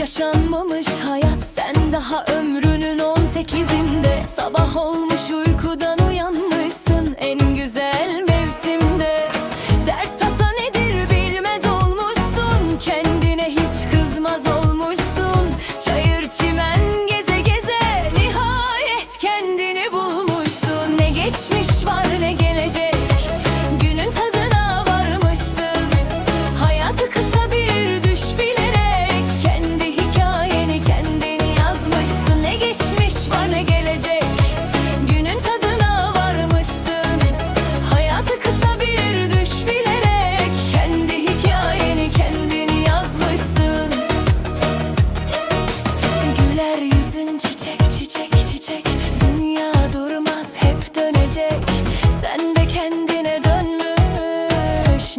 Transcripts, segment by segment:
yaşanmamış hayat. Sen daha ömrünün on sekizinde Sabah olmuş uyuyor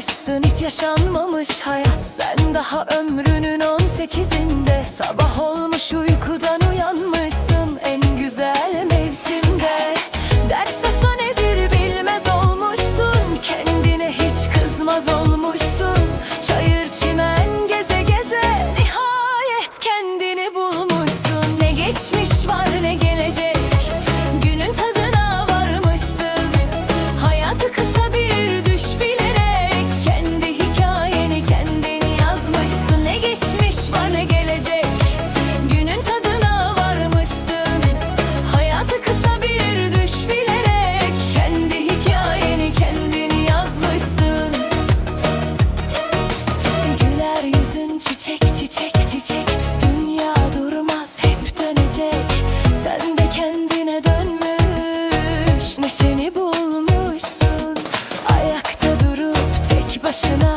Yaşanmışsın hiç yaşanmamış hayat. Sen daha ömrünün on sekizinde Sabah olmuş uykudan uyanmışsın. En başına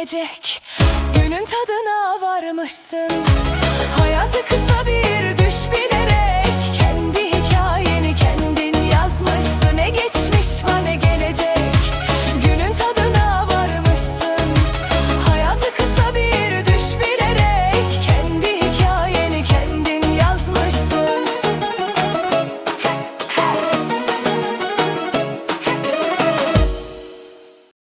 geçmeyecek Günün tadına varmışsın. Hayatı kısa bir düş bilerek.